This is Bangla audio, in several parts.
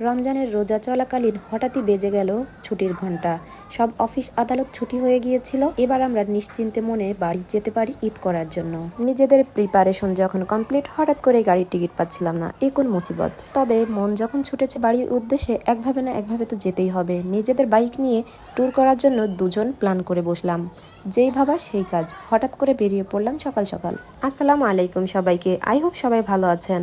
রমজানের রোজা চলাকালীন হঠাৎই বেজে গেল ছুটির ঘণ্টা সব অফিস আদালত ছুটি হয়ে গিয়েছিল। এবার আমরা নিশ্চিন্তে মনে বাড়ি যেতে পারি ঈদ করার জন্য। নিজেদের প্রিপারেশন যখন কমপ্লিট, হঠাৎ করে গাড়ির টিকিট পাচ্ছিলাম না। এ কোন মুসিবত? তবে মন যখন ছুটেছে বাড়ির উদ্দেশ্যে, একভাবে না একভাবে তো যেতেই হবে। নিজেদের বাইক নিয়ে ট্যুর করার জন্য দুজন প্ল্যান করে বসলাম। যেই ভাবা সেই কাজ। হঠাৎ করে বেরিয়ে পড়লাম সকাল সকাল। আসসালামু আলাইকুম সবাইকে। আই হোপ সবাই ভালো আছেন।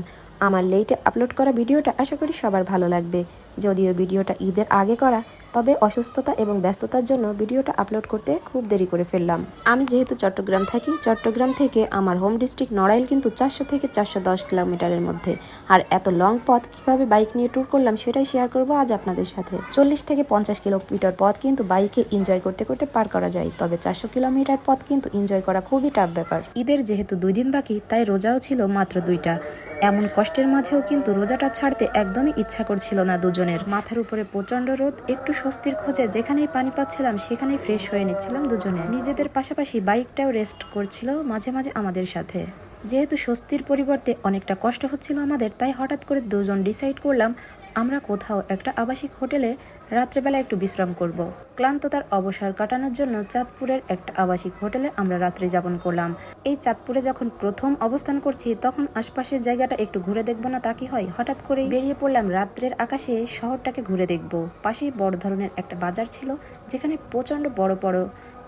আমার লেটে আপলোড করা ভিডিওটা আশা করি সবার ভালো লাগবে। যদিও ভিডিওটা ঈদের আগে করা, তবে অসুস্থতা এবং ব্যস্ততার জন্য ভিডিওটা আপলোড করতে খুব দেরি করে ফেললাম। আমি যেহেতু চট্টগ্রাম থাকি, চট্টগ্রাম থেকে আমার হোম ডিস্ট্রিক্ট নড়াইল কিন্তু চারশো থেকে চারশো দশ কিলোমিটারের মধ্যে। আর এত লং পথ কীভাবে বাইক নিয়ে ট্যুর করলাম সেটাই শেয়ার করব আজ আপনাদের সাথে। চল্লিশ থেকে পঞ্চাশ কিলোমিটার পথ কিন্তু বাইকে এনজয় করতে করতে পার করা যায়, তবে চারশো কিলোমিটার পথ কিন্তু এনজয় করা খুবই টাফ ব্যাপার। ঈদের যেহেতু দুই দিন বাকি, তাই রোজাও ছিল মাত্র দুইটা। এমন কষ্টের মাঝেও কিন্তু রোজাটা ছাড়তে একদমই ইচ্ছা করছিল না দুজনের। মাথার উপরে প্রচণ্ড রোদ, একটু স্বস্তির খোঁজে যেখানেই পানি পাচ্ছিলাম সেখানেই ফ্রেশ হয়ে নিচ্ছিলাম দুজনে। নিজেদের পাশাপাশি বাইকটাও রেস্ট করছিল মাঝে মাঝে আমাদের সাথে। যেহেতু স্বস্তির পরিবর্তে অনেকটা কষ্ট হচ্ছিল আমাদের, তাই হঠাৎ করে দুজন ডিসাইড করলাম আমরা কোথাও একটা আবাসিক হোটেলে রাত্রেবেলা একটু বিশ্রাম করব। ক্লান্ততার অবসর কাটানোর জন্য চাঁদপুরের একটা আবাসিক হোটেলে আমরা রাত্রি যাপন করলাম। এই চাঁদপুরে যখন প্রথম অবস্থান করছি, তখন আশপাশের জায়গাটা একটু ঘুরে দেখব না তা কি হয়? হঠাৎ করেই বেরিয়ে পড়লাম রাত্রের আকাশে, শহরটাকে ঘুরে দেখব। পাশেই বড় ধরনের একটা বাজার ছিল, যেখানে প্রচণ্ড বড় বড়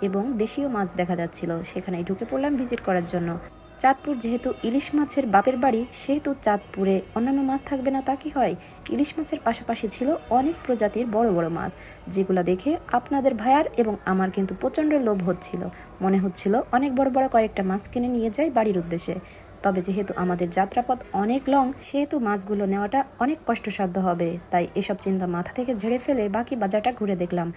এবং দেশীয় মাছ দেখা যাচ্ছিল। সেখানে ঢুকে পড়লাম ভিজিট করার জন্য। চাঁদপুর যেহেতু ইলিশ মাছের বাপের বাড়ি, সেহেতু চাঁদপুরে অন্যান্য মাছ থাকবে না, তা কি হয়? ইলিশ মাছের পাশাপাশি ছিল অনেক প্রজাতির বড় বড় মাছ, যেগুলো দেখে আপনাদের ভাইয়ার এবং আমার কিন্তু প্রচণ্ড লোভ হচ্ছিল। মনে হচ্ছিল অনেক বড় বড় কয়েকটা মাছ কিনে নিয়ে যাই বাড়ির উদ্দেশ্যে। তবে যেহেতু আমাদের যাত্রাপথ অনেক লং, সেহেতু মাছগুলো নেওয়াটা অনেক কষ্টসাধ্য হবে। তাই এসব চিন্তা মাথা থেকে ঝেড়ে ফেলে বাকি বাজারটা ঘুরে দেখলাম।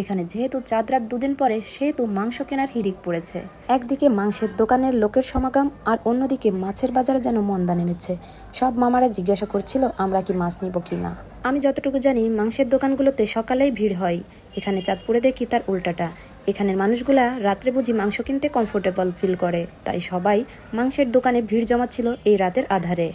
এখানে যেহেতু চাঁদ রাত দুদিন পরে, সেহেতু মাংস কেনার হিড়িক পড়েছে। একদিকে মাংসের দোকানের লোকের সমাগম, আর অন্যদিকে মাছের বাজারে যেন মন্দা নেমেছে। সব মামারা জিজ্ঞাসা করছিল, আমরা কি মাছ নিব কি না? আমি যতটুকু জানি, মাংসের দোকানগুলোতে সকালেই ভিড় হয়। এখানে চাঁদপুরে দেখি তার উল্টাটা। এখানের মানুষগুলা রাত্রে বুঝি মাংস কিনতে কমফোর্টেবল ফিল করে। তাই সবাই মাংসের দোকানে ভিড় জমাচ্ছিল এই রাতের আধারে।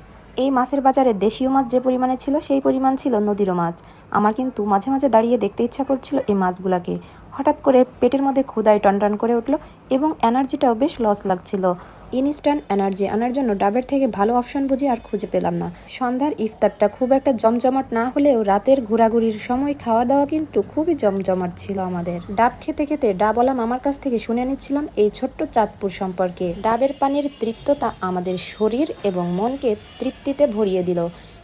এই মাছের বাজারে দেশীয় মাছ যে পরিমাণে ছিল, সেই পরিমাণ ছিল নদীরও মাছ। আমার কিন্তু মাঝে মাঝে দাঁড়িয়ে দেখতে ইচ্ছা করছিল এই মাছগুলাকে। হঠাৎ করে পেটের মধ্যে ক্ষুদায় টনটন করে উঠল এবং এনার্জিটাও বেশ লস লাগছিল। Instant energy. আনার জন্য ডাবের থেকে ভালো অপশন বুঝি আর খুঁজে পেলাম না। সন্ধ্যার ইফতারটা খুব একটা জমজমাট না হলেও রাতের ঘোরাঘুরির সময় খাওয়া দাওয়া কিন্তু খুবই জমজমাট ছিল আমাদের। ডাব খেতে খেতে ডাবওয়ালা মামার কাছ থেকে শুনে নিচ্ছিলাম এই ছোট্ট চাঁদপুর সম্পর্কে। ডাবের পানির তৃপ্ততা আমাদের শরীর এবং মনকে তৃপ্তিতে ভরিয়ে দিল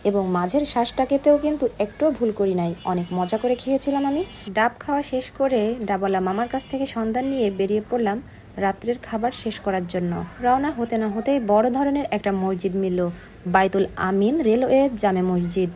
এবং মাঝের শ্বাসটাকেতেও কিন্তু একটুও ভুল করি নাই। অনেক মজা করে খেয়েছিলাম আমি। ডাব খাওয়া শেষ করে ডাবওয়ালা মামার কাছ থেকে সন্ধান নিয়ে বেরিয়ে পড়লাম রাত্রের খাবার শেষ করার জন্য। রওনা হতে না হতেই বড় ধরনের একটা মসজিদ মিলল। বাইতুল আমিন রেলওয়ে জামে মসজিদ।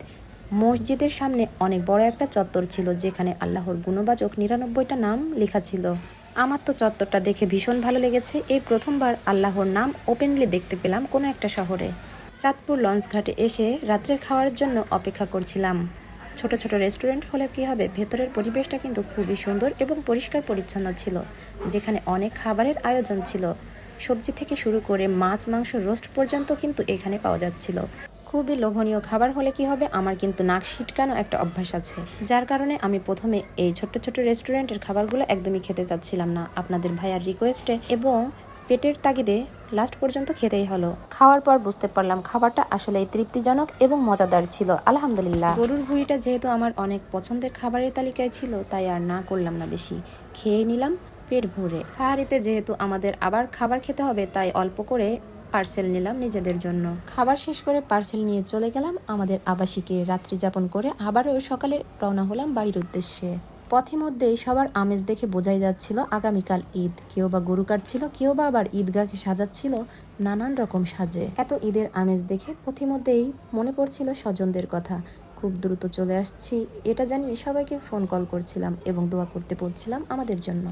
মসজিদের সামনে অনেক বড় একটা চত্বর ছিল, যেখানে আল্লাহর গুণবাচক নিরানব্বইটা নাম লেখা ছিল। আমার তো চত্বরটা দেখে ভীষণ ভালো লেগেছে। এই প্রথমবার আল্লাহর নাম ওপেনলি দেখতে পেলাম কোনো একটা শহরে। চাঁদপুর লঞ্চ ঘাটে এসে রাত্রে খাওয়ার জন্য অপেক্ষা করছিলাম। ছোট ছোট রেস্টুরেন্ট হলে কি হবে? ভেতরের পরিবেশটা কিন্তু খুবই সুন্দর এবং পরিষ্কার পরিচ্ছন্ন ছিল, যেখানে অনেক খাবারের আয়োজন ছিল। সবজি থেকে শুরু করে মাছ, মাংস, রোস্ট পর্যন্ত কিন্তু এখানে পাওয়া যাচ্ছিল। খুবই লোভনীয় খাবার হলে কি হবে? আমার কিন্তু নাক ছিটকানো একটা অভ্যাস আছে। যার কারণে আমি প্রথমে এই ছোট্ট ছোট্ট রেস্টুরেন্টের খাবারগুলো একদমই খেতে চাচ্ছিলাম না। আপনাদের ভাইয়ার রিকোয়েস্টে এবং পেটের তাগিদে লাস্ট পর্যন্ত খেতেই হলো। খাওয়ার পর বুঝতে পারলাম খাবারটা আসলে তৃপ্তিজনক এবং মজাদার ছিল আলহামদুলিল্লাহ। গরুর ভুঁড়িটা যেহেতু আমার অনেক পছন্দের খাবারের তালিকায় ছিল তাই আর না করলাম না বেশি। খেয়ে নিলাম পেট ভরে। সাহারিতে যেহেতু আমাদের আবার খাবার খেতে হবে তাই অল্প করে পার্সেল নিলাম নিজেদের জন্য। খাবার শেষ করে পার্সেল নিয়ে চলে গেলাম আমাদের আবাসিকে। রাত্রি যাপন করে আবারও সকালে রওনা হলাম বাড়ির উদ্দেশ্যে। পথে মধ্যেই সবার আমেজ দেখে বোঝাই যাচ্ছিল আগামীকাল ঈদ। কেউ বা গরু কাটছিল, কেউ বা আবার ঈদগাহকে সাজাচ্ছিল নানান রকম সাজে। এত ঈদের আমেজ দেখে পথে মধ্যেই মনে পড়ছিল স্বজনদের কথা। খুব দ্রুত চলে আসছি, এটা জানিয়ে সবাইকে ফোন কল করছিলাম এবং দোয়া করতে পড়ছিলাম আমাদের জন্য।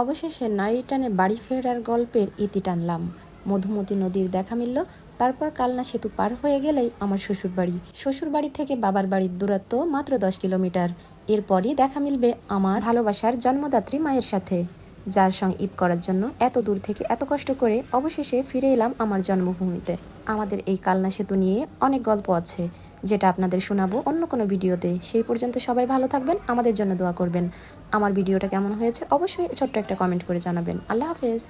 অবশেষে নারী টানে বাড়ি ফেরার গল্পের ইতি টানলাম। মধুমতি নদীর দেখা মিলল, তারপর কালনা সেতু পার হয়ে গেলেই আমার শ্বশুর বাড়ি শ্বশুর বাড়ি থেকে বাবার বাড়ির দূরত্ব মাত্র দশ কিলোমিটার। এরপরই দেখা মিলবে আমার ভালোবাসার জন্মদাত্রী মায়ের সাথে, যার সঙ্গে ঈদ করার জন্য এত দূর থেকে এত কষ্ট করে অবশেষে ফিরে এলাম আমার জন্মভূমিতে। আমাদের এই কালনা সেতু নিয়ে অনেক গল্প আছে, যেটা আপনাদের শোনাবো অন্য কোনো ভিডিওতে। সেই পর্যন্ত সবাই ভালো থাকবেন, আমাদের জন্য দোয়া করবেন। আমার ভিডিওটা কেমন হয়েছে অবশ্যই ছোট্ট একটা কমেন্ট করে জানাবেন। আল্লাহ হাফেজ।